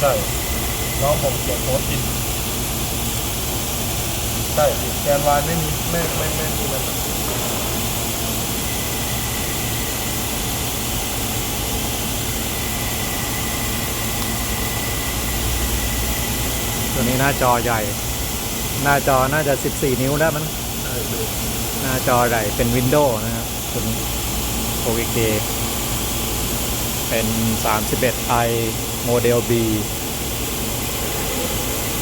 ใช่น้องผมเขียนโค้ดผิดใช่ผิดแกนวายไม่มีไม่ไม่ไม่มีมันตัวนี้หน้าจอใหญ่ หน้าจอน่าจะ 14 นิ้วได้มั้งใช่เลยหน้าจอใหญ่เป็นวินโดว์นะครับตัวนี้ OKK เป็น 31i โมเดล B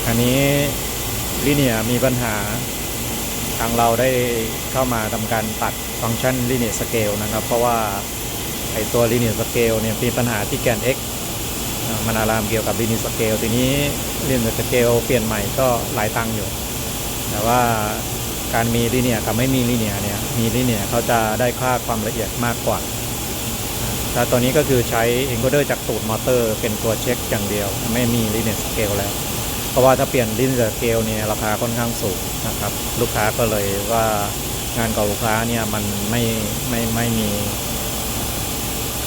อันนี้ลิเนียมีปัญหา ทางเราได้เข้ามาทำการตัดฟังก์ชันลิเนียสเกลนะครับ เพราะว่าไอตัวลิเนียสเกลเนี่ยมีปัญหาที่แกน x มันอารามเกี่ยวกับลิเนียสเกลทีนี้ลิเนียสเกลเปลี่ยนใหม่ก็หลายตังค์อยู่ แต่ว่าการมีลิเนียกับไม่มีลิเนียเนี่ยมีลิเนียเขาจะได้ค่าความละเอียดมากกว่า แต่ตัวนี้ก็คือใช้ encoder จากตูดมอเตอร์เป็นตัวเช็คอย่างเดียว ไม่มีลิเนียสเกลแล้ว เพราะว่าถ้าเปลี่ยนลิเนียสเกลเนี่ยราคาค่อนข้างสูงนะครับ ลูกค้าก็เลยว่างานกับลูกค้าเนี่ยมันไม่ไม่ไม่มี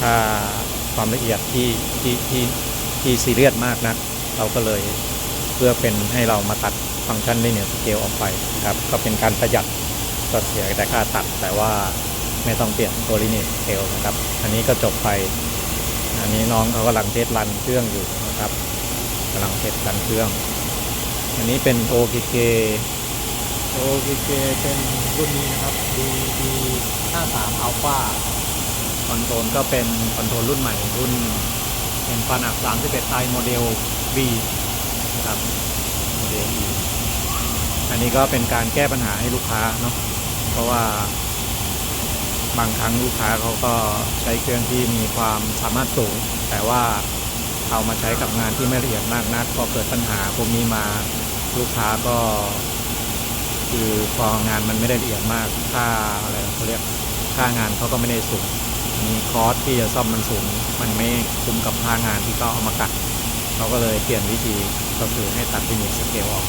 ค่าความละเอียดที่ที่ที่ที่ซีเรียสมากนะเราก็เลยเพื่อเป็นให้เรามาตัดฟังก์ชันลิเนียสเกลออกไปครับ ก็เป็นการประหยัดก็เสียแต่ค่าตัดแต่ว่า ไม่ต้องเปลี่ยนตัวลิเนียสเกลนะครับ อันนี้ก็จบไป อันนี้น้องเขากำลังเทสรันเครื่องอยู่นะครับกำลังเทสรันเครื่อง อันนี้เป็น OKK OKK เป็นรุ่นนี้นะครับ D D 53 Alpha คอนโทรลก็เป็นคอนโทรลรุ่นใหม่รุ่นเป็นฟันอัก31 i โมเดล B นะครับโมเดล B อันนี้ก็เป็นการแก้ปัญหาให้ลูกค้าเนาะเพราะว่า บางครั้งลูกค้าเขาก็ใช้เครื่องที่มีความสามารถสูง แต่ว่าเอามาใช้กับงานที่ไม่ละเอียดมากนักพอเกิดปัญหาพวกนี้มาลูกค้าก็ คือพองานมันไม่ได้ละเอียดมากค่าอะไรเขาเรียกค่างานเขาก็ไม่ได้สูงมีคอสที่จะซ่อมมันสูง มันไม่คุ้มกับค่างานที่เขาเอามากัดเขาก็เลยเปลี่ยนวิธีก็คือให้ตัดลิมิตสเกลออก